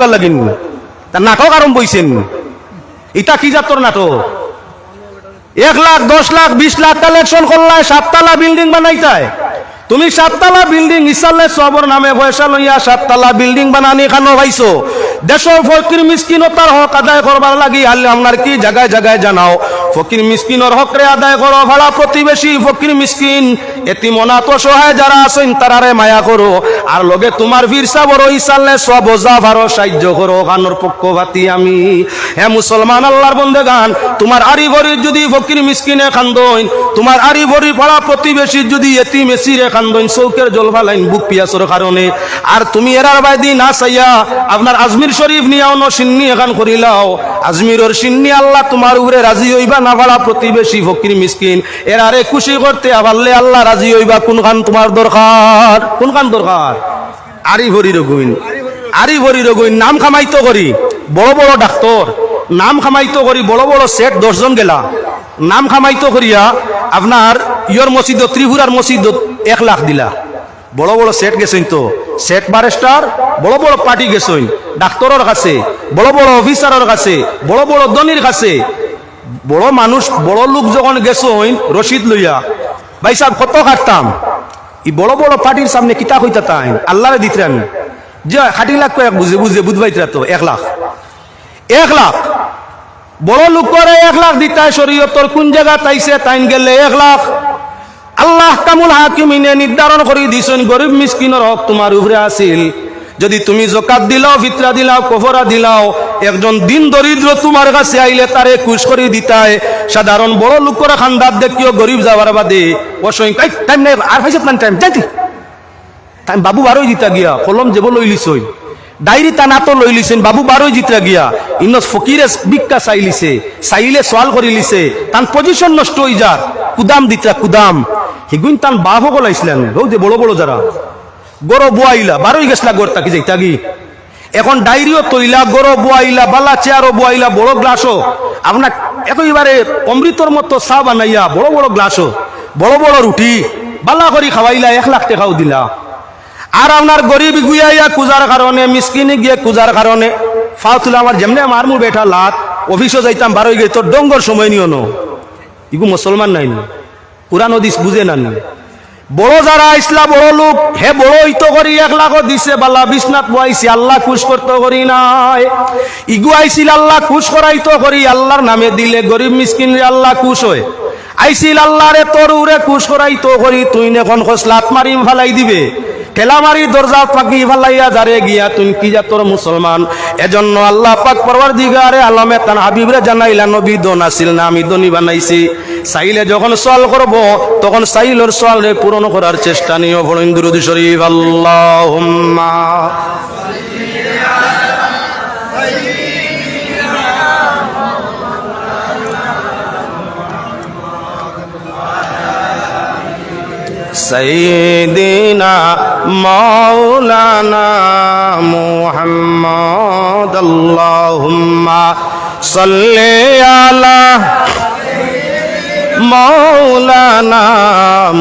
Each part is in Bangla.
করিবার লাগিন। তার নাটক আরম্ভ হইছেন ইটা কি জাতর নাটক? এক লাখ, দশ লাখ, বিশ লাখ কালেকশন করলাই সাততলা বিল্ডিং বানাইতাই তুমি সাততলা বিল্ডিং ইসালে সবর নামে পয়সা লইয়া সাততলা বিল্ডিং বানানি খানো ভাইছো দেশের ফকির মিসকিনতার হক আদায় করবার লাগি আল্লে আপনার কি জায়গায় জায়গায় জানাও। ফকির মিসকিনের হকরে আদায় করো ভাড়া প্রতিবেশী ফকির মিসকিন এটি মনাত সহায় যারা আছেন তারারে মায়া করো আর লগে তোমার ভিরসা বড় ইসালে সব ভারো সাহায্য করো গানোর পক্ষপাতি আমি। হে মুসলমান, আল্লাহর বন্দে গান তোমার আরি ভরি যদি ফকির মিসকিনে খান্দইন, তোমার আরি ভরি পাড়া প্রতিবেশী যদি এতি মেসিরে খান্দইন, চৌকের জল ফালাইন বুক পিয়াসর কারণে। আর তুমি এরার বাইদি না চাইয়া আপনার আজমির শরীফ নিয়াও ন সিন্নি এখান করিলাও। আজমিরর সিন্নি আল্লাহ তোমার উপরে রাজি হইবা না ভাড়া প্রতিবেশী ফকির মিসকিন। এরারে খুশি করতে আবারলে আল্লাহ রাজি হইবা কোন খান তোমার দরকার? কোন খান দরকার? আরি ভরি রগুইন আরি ভরি রগুইন নাম খামাইতো করি, বড় বড় ডাক্তর নাম খামাইতো করি, বড় বড় সেট দশজন গেলা। নাম খামাইতো করিয়া আপনার ইয়র মসজিদ ত্রিপুরার মসজিদ এক লাখ দিলা। বড় বড় সেট গেছেন তো। সেট বারেস্টার বড় বড় পার্টি গেছেন ডাক্তারের কাছে, বড় বড় অফিসারের কাছে, বড় বড় ধনির কাছে। বড় মানুষ বড় লোক যখন গেছেন রশিদ লইয়া, ভাই সাহেব কত কাটতাম। ই বড় বড় পার্টির সামনে কিতা হইতা তাই? আল্লাহরে দিতে আমি যে ষাটি লাখ কয়েক বুঝে বুঝে বুধবাই তো এক লাখ। এক লাখ। বড় লোক করে এক লাখ দিতায় শরীয়তর কোন জায়গা তাইছে তাইন গেলে এক লাখ। আল্লাহ কামুল হাকিমিনে নির্ধারণ করে দিছেন, গরিব মিসকিনের হক তোমার উপরে আসিল যদি তুমি জকাত দিলাও, ফিতরা দিলাও, কফরা দিলাও, একজন দিন দরিদ্র তোমার কাছে আইলে তারে খুশ করে দিতায়। সাধারণ বড় লোকের খান্দার দেখিও গরিব যাওয়ার বাদে, অসংখ্য টাইম নাই, আর ভাইছে প্ল্যান টাইম যাইতি। টাইম বাবু বারোই জিতা গিয়া, কলম যেব লই লিছই ডায়েরি তা নাতো লই লিছেন বাবু বারোই জিতা গিয়া, ইনস ফকিরে বিক্কা চাই লিছে চাইলে সোয়াল করে লিছে তান পজিশন নষ্ট হই যার, কুদাম দিতা কুদাম। হিগুইন তান বাহ গলাইছিলেন রৌ যে বড় বড় যারা। গরো বুয়াইলা, বারোই গেছলা গড় তাকি যাই তাগি এখন ডায়েরিও তৈলা, গরো বুয়াইলা, বালা চেয়ারও বুয়াইলা, বড় গ্লাসও। আপনার একইবারে অমৃতর মতো চা বানাইয়া, বড় বড় গ্লাসও, বড় বড় রুটি, বালা করি খাওয়াইলা, এক লাখ টাকাও দিলা। আর আপনার গরিব গুয়াইয়া কুজার কারণে, মিসকিনি গিয়ে কুজার কারণে ফাও তুলে আমার যেমনি আমার মু বেটা লাত, অফিসও যাইতাম, বারোই গিয়ে তোর ডঙ্গর সময় নিও ন। ইগু মুসলমান নাই কোরআন দিস বুঝে নি বড় যারা আইসলা বড় লোক, হে বড় ইতো করি, এক লাখ দিছে বালা, বিশ্বনাথ বয়াইছি, আল্লাহ খুশ করতে করি নাই। ইগু আইছিল আল্লাহ খুশ করাইতো করি, আল্লাহর নামে দিলে গরিব মিসকিন আল্লাহ খুশ হয়। আইছিল আল্লাহ রে তোর উরে খুশ করাইতো করি, তুই এখন খোসলাত মারি ফালাই দিবে। ঠেলামারি দরজা পাকি ফালাইয়া যারে গিয়া তুমি কি যা তোর মুসলমান? এজন্য আল্লাহ পাক পরবার দিগারে আলমে তান হাবিবরে জানাইলা, নবী দোন আসিল না, আমি দনি বানাইছি। চাইলে যখন সল করব, তখন সাইলর সওয়ালে পূরণ করার চেষ্টা নিয়ে দুরুদ শরীফ, আল্লাহুম্মা সৈদিনা মৌলানা মোহাম্মদ আল্লাহুম্মা সাল্লি আলা মৌলানা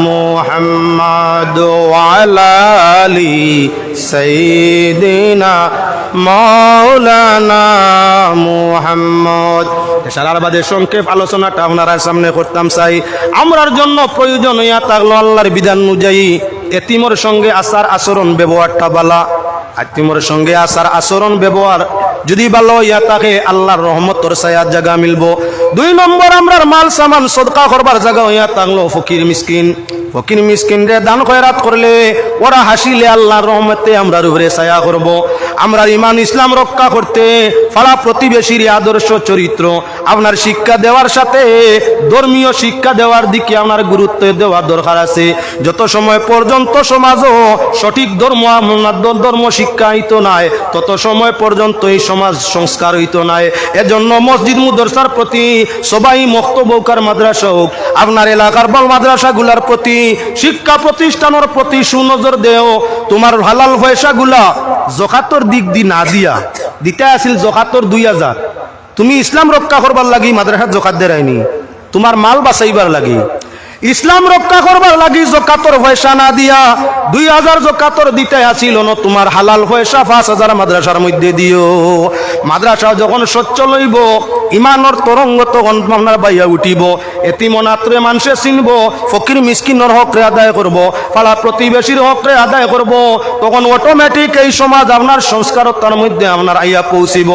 মোহাম্মদ আলালি সৈদিনা মৌলানা মোহাম্মদ। সারাবাদের সংক্ষেপ আলোচনাটা আপনারা সামনে করতাম চাই। আমরার জন্য প্রয়োজন ইয়া থাকল আল্লাহর বিধান অনুযায়ী এতিমর সঙ্গে আসার আচরণ, ব্যবহারটা বালা। আত্মীমর সঙ্গে আসার আচরণ, ব্যবহার যদি ভালো ইয়া তাকে আল্লাহর রহমত তোর সায়াত জায়গা মিলবো। দুই নম্বর, আমরার মাল সামান সদকা করবার জায়গা হইয়া থাকল ফকির, মিসকিন। ফকির মিসকিন দান খয়রাত করলে ওরা হাসিলে আল্লাহর রহমতে আমরা উপরে ছায়া করব। আমরা ইমান ইসলাম রক্ষা করতে ফালা প্রতিবেশীর আদর্শ চরিত্র, আপনার শিক্ষা দেওয়ার সাথে ধর্মীয় শিক্ষা দেওয়ার দিকে আপনার গুরুত্ব দেওয়ার দরকার আছে। যত সময় পর্যন্ত সমাজও সঠিক ধর্ম ধর্ম শিক্ষা হইতো নাই, তত সময় পর্যন্ত এই সমাজ সংস্কার হইতো নাই। এজন্য মসজিদ মুদরসার প্রতি সবাই মক্তবৌকার মাদ্রাসা হোক, আপনার এলাকার বল মাদ্রাসাগুলার প্রতি শিক্ষা প্রতিষ্ঠানের প্রতি সুনজর দেও। তোমার হালাল পয়সাগুলা জকাতর দিক দি না দিয়া। দিতে আসিল জকাতর দুই হাজার। তুমি ইসলাম রক্ষা করবার লাগি মাদ্রাসার জকাত দেরাইনি। তোমার মাল বাঁচাইবার লাগি। ইসলাম রক্ষা করবার লাগি জকাতর পয়সা না দিয়া দুই হাজার জকাতর দিতে আসিল ন তোমার হালাল পয়সা পাঁচ হাজার মাদ্রাসার মধ্যে দিও। মাদ্রাসা যখন সচ্ছল হইব ইমানর তরঙ্গ তখন আপনার বাইয়া উঠিব। এটি মনাত্রে মানুষে চিনব, ফকির মিসকিনর হকরে আদায় করব, পাড়া প্রতিবেশীর হকরে আদায় করব। তখন অটোমেটিক এই সমাজ আপনার সংস্কারতার মধ্যে আপনার আইয়া পৌঁছিব।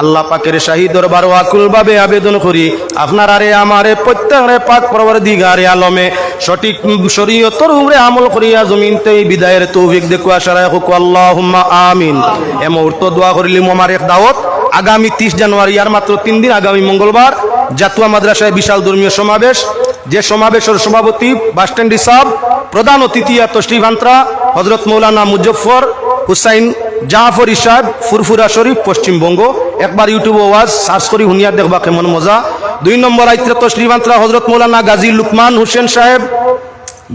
আল্লাহ পাকের শাহী দরবার আকুল ভাবে আবেদন করি, আপনার আরে আমারে প্রত্যেকরে পাক পরবর দিগারে আলমে সঠিক শরীয়তর উপরে আমল করিয়া জমিনতে এই বিদায়ের তৌফিক দেখুয়া সারায় হুক আল্লাহুম্মা আমিন। এ মুহূর্ত দোয়া করিলিম আমার এক দাওয়াত। আগামী তিরিশ জানুয়ারি, আর মাত্র তিন দিন, আগামী মঙ্গলবার, জাতুয়া মাদ্রাসায় বিশাল ধর্মীয় সমাবেশ। যে সমাবেশের সভাপতি বাসস্ট্যান্ড হিসাব প্রধান অতিথি তশরিফ আন্ত্রা হজরত মৌলানা মুজফর হুসাইন, জাফর ইসাদ, ফুরফুরা শরীফ, পশ্চিমবঙ্গ। একবার ইউটিউব ওয়াজ, সার্চ করি, হুনিয়া দেখবা কেমন মজা। দুই নম্বর আইত্রা তশরিফ আন্ত্রা হজরত মৌলানা গাজী লুকমান হোসেন সাহেব,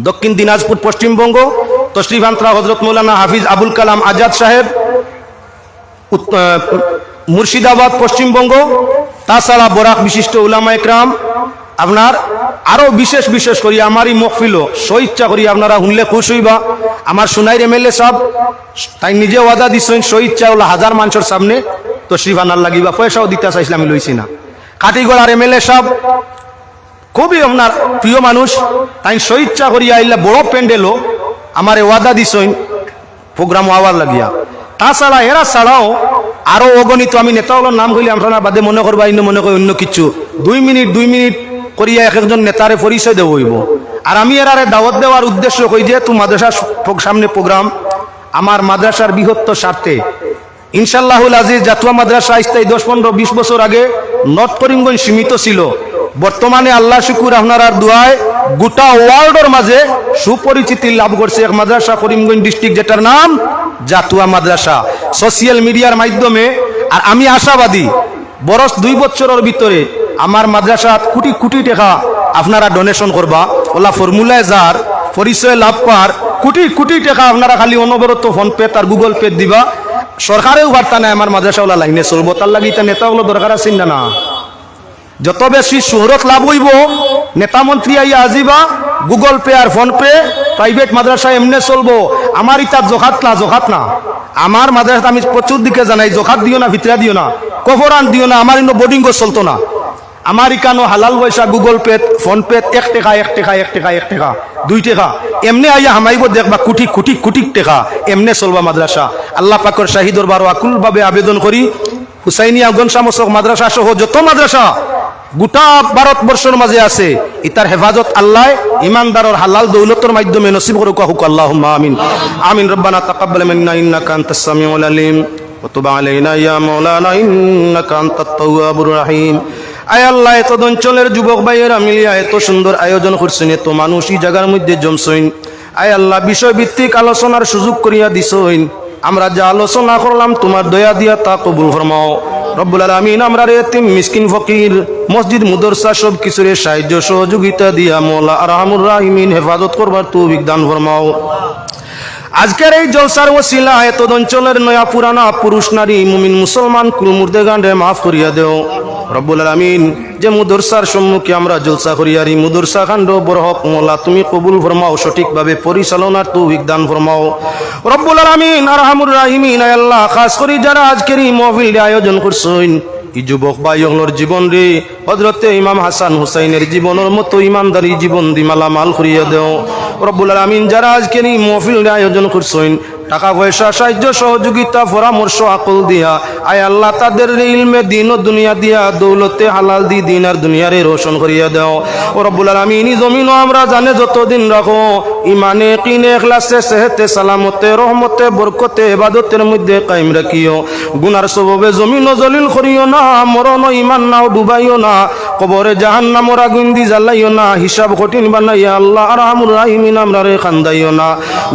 দক্ষিণ দিনাজপুর, পশ্চিমবঙ্গ। তশরিফ আন্ত্রা হজরত মৌলানা হাফিজ আবুল কালাম আজাদ সাহেব মুর্শিদাবাদ, পশ্চিমবঙ্গ। তাছাড়া বরাক বিশিষ্ট উলামা একরাম, আপনার আরও বিশেষ বিশেষ করি, আমারই মকফিল স্বইচ্ছা করি, আপনারা শুনলে খুশ হইবা। আমার সোনাইর এমএলএ সাহেব, তাই নিজে ওয়াদা দিচ্ছেন স্বইচ্ছা হলো হাজার মানুষের সামনে। তো শ্রীবানার লাগিবা পয়সাও দিতে চাইছিলাম, আমি লইছি না। কাটিগড়ার এমএলএ সব। খুবই আপনার প্রিয় মানুষ। তাই স্বইচ্ছা করিয়া আইলে বড় প্যান্ডেলও আমার ওয়াদা দিছইন প্রোগ্রাম হওয়ার লাগিয়া। তাছাড়া এরা ছাড়াও আরও অগণিত, আমি নেতাগুলোর নাম কইলে আপনারা বাদে মনে করবা অন্য মনে করি অন্য কিছু। দুই মিনিট দুই মিনিট করিয়া এক একজন নেতারে পরিচয় দেব হইব। আর আমি এরারে দাওয়াত দেওয়ার উদ্দেশ্য কই যে তু মাদ্রাসার সামনে প্রোগ্রাম, আমার মাদ্রাসার বৃহত্তর স্বার্থে। ইনশাল্লাহুল আজিজ, জাতুয়া মাদ্রাসা ইস্তাই দশ, পনেরো, বিশ বছর আগে নর্থ করিমগঞ্জ সীমিত ছিল। বর্তমানে আল্লাহ শুকুর আপনার দোয়ায় গোটা ওয়ার্ল্ডের মাঝে সুপরিচিতি লাভ করছে এক মাদ্রাসা, করিমগঞ্জ ডিস্ট্রিক্ট, যেটার নাম জাতুয়া মাদ্রাসা। সোশিয়াল মিডিয়ার মাধ্যমে, আর আমি আশাবাদী, বরস দুই বছরের ভিতরে আমার মাদ্রাসা কোটি কোটি টাকা আপনারা ডোনেশন করবা। ওলা ফর্মুলায় যার, পরিচয় লাভ পার কোটি কোটি টাকা আপনারা খালি অনবরত ফোন পে তার গুগল পে দিবা। সরকারেও বার্তা নাই, আমার মাদ্রাসাওয়ালা লাইনে চলবো। তার লাগে এটা নেতাগুলো দরকার আছে না না। যত বেশি শহরত লাভ হইব, নেতা মন্ত্রী আইয়া আজিবা, গুগল পে আর ফোন পে, প্রাইভেট মাদ্রাসা এমনি চলবো। আমার ইটা জোখাত না জোখাত না। আমার মাদ্রাসা আমি প্রচুর দিকে জানাই, জোখাত দিও না, ভিতরা দিও না। কফরান দিও না, আমার ইনো বোর্ডিং চলতো না। আমার ইকানো হালাল পয়সা, গুগল পেত ফোন পে, এক টেকা এক টেকা এক টেকা এক টেকা, দুই টেকা। এমনি আইয়া হামাইব দেখবা কুটি কুটি কুটি টেকা। এমনি চলবা মাদ্রাসা। আল্লাহ পাকর শাহিদর বারো আকুলভাবে আবেদন করি, হুসাইনিয়া গনসামসক মাদ্রাসা সহ যত মাদ্রাসা গোটা ভারতবর্ষের মাঝে আছে ইতার হেফাজত আল্লাহ, ইমানদারর হালাল দৌলতর মাধ্যমে নসিব করুক, হুক আল্লাহ আমিন। আমিন, রব্বানা তাকাব্বাল মিন্না ইন্নাকা আনতাস সামিউল আলিম, ওয়া তুব আলাইনা ইয়া মাওলানা ইন্নাকা আনতাত তাওয়াবুর আয় আল্লাহ, এত অঞ্চলের যুবক ভাইয়েরা মিলিয়া এত সুন্দর আয়োজন করছেন, এত মানুষ এই জায়গার মধ্যে জমছইন আয় আল্লাহ, বিষয়ভিত্তিক আলোচনার সুযোগ করিয়া দিছইন আমরা যা আলোচনা করলাম, তোমার দয়া দিয়া তা কবুল ফরমাও। রব্বুল আলামিন, আমরা রে তিন মিসকিন, ফকির, মসজিদ, মুদরসা সব কিছুরে সাহায্য, সহযোগিতা দিয়া মোলা আর রাহিমিন হেফাজত করবার তৌফিক দান ফরমাও। আজকের এই জলসার ওসিলা এত অঞ্চলের নয়া পুরানা পুরুষ নারী মুমিন মুসলমান কুল মুর্দে গান্ডে মাফ করিয়া দেও। রব্বুল আলামিন, যে মুদরসার সম্মুখে আমরা জলসা করিয়ারি, মুদরসা কাণ্ড, বরহক মোলা তুমি কবুল ফরমাও, সঠিকভাবে পরিচালনার তৌফিক দান ফরমাও। রব্বুল আলামিন, আরহামুর রাহিমিন, আয় আল্লাহ, খাস করি যারা আজকের এই আয়োজন করছেন। যুবক ভাইয়র জীবন রে হজরতে ইমাম হাসান হুসাইনের জীবনের মতো ইমানদারি জীবন দি মালামাল করিয়া দেও। রব্বুল আলামিন যারা আজকের এই মহফিল আয়োজন করছেন, টাকা পয়সা, সাহায্য, সহযোগিতা, পরামর্শ, আকল দিয়া, আয় আল্লাহ তাদের ইলমে দিন ও দুনিয়া দিয়া দৌলতে হালাল দি দিন আর দুনিয়ারে রোশন করিয়া দাও। ও রব্বুল আলামিন এই জমিনও আমরা জানে যতদিন রাখো ইমানে, কিনে, এখলাসে, সেহেতে, সালামতে, রহমতে, বরকতে এবাদতের মধ্যে কায়েম রাখিও। গুনার সববে জমিন জলিল করিও না মরণ ইমান নাও, ডুবাইও না, কবরে জাহান্নামর আগুন দি জ্বালাইও না, হিসাব কঠিন বানাইয়া আল্লাহ আরহামুর রাহিমিন আমরা রে খান্দাইও না।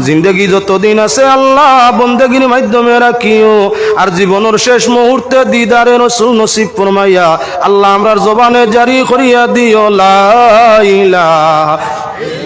জিন্দগি যতদিন আছে আল্লাহ বন্দেগির মাধ্যমে রাখিও। আর জীবনের শেষ মুহূর্তে দিদারে রসুল নসিব ফরমাইয়া, আল্লাহ আমরার জবানে জারি করিয়া দিও, লা